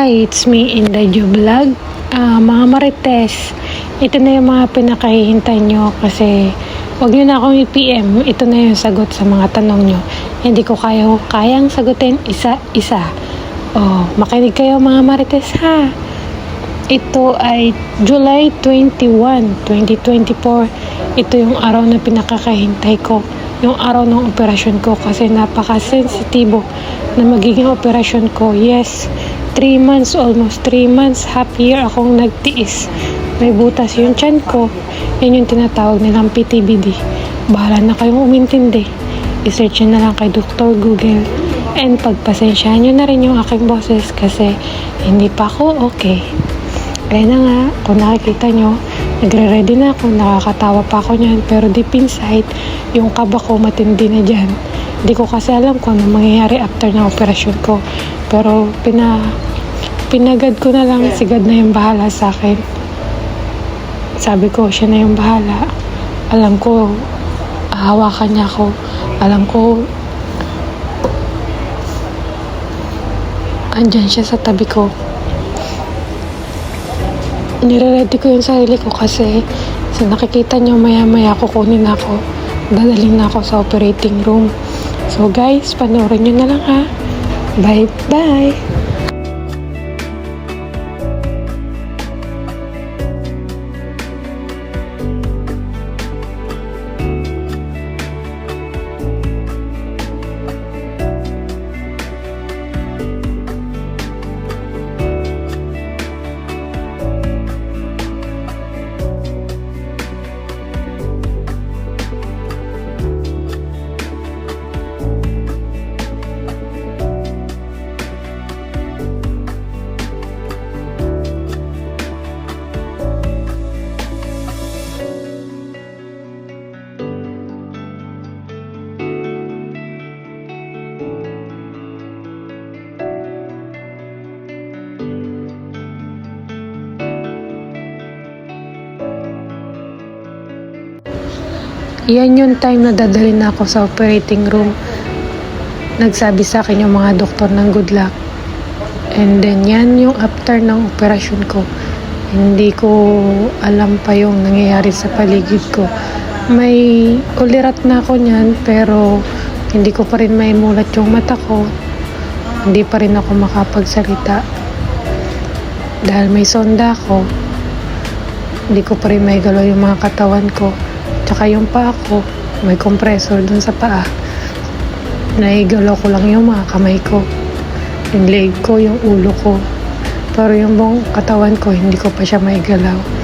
Hi, it's me in the Vlog. Ah, mga Marites, ito na yung mga pinakahihintay nyo kasi wag nyo na akong i-PM. Ito na yung sagot sa mga tanong nyo. Hindi ko kaya, kayang sagutin isa-isa. Oh, makinig kayo mga Marites ha. Ito ay July 21, 2024. Ito yung araw na pinakakahintay ko. Yung araw ng operasyon ko kasi napaka-sensitibo na magiging operasyon ko. Yes, 3 months, almost 3 months, half year akong nagtiis. May butas yung tiyan ko. Yan yung tinatawag nilang PTBD. Bahala na kayong umintindi. I-search nyo na lang kay Dr. Google. And pagpasensyahan nyo na rin yung aking boses kasi hindi pa ako okay. Kaya na nga, kung nakikita nyo, nagre-ready na ako, nakakatawa pa ako niyan, pero deep inside, yung kaba ko matindi na dyan. Hindi ko kasi alam kung ano mangyayari after ng operasyon ko. Pero pina, pinagad ko na lang, sigad na yung bahala sa akin. Sabi ko, siya na yung bahala. Alam ko, hawakan niya ako. Alam ko, andyan siya sa tabi ko nire-ready ko yung sarili ko kasi sa nakikita nyo maya-maya kukunin ako dadalhin na ako sa operating room so guys panoorin nyo na lang ha bye Yan yung time na dadalhin ako sa operating room. Nagsabi sa akin yung mga doktor ng good luck. And then yan yung after ng operasyon ko. Hindi ko alam pa yung nangyayari sa paligid ko. May ulirat na ako niyan pero hindi ko pa rin maimulat yung mata ko. Hindi pa rin ako makapagsalita. Dahil may sonda ako, hindi ko pa rin may galaw yung mga katawan ko. Tsaka yung paa ko, may compressor dun sa paa. Naigalaw ko lang yung mga kamay ko. Yung leg ko, yung ulo ko. Pero yung buong katawan ko, hindi ko pa siya maigalaw.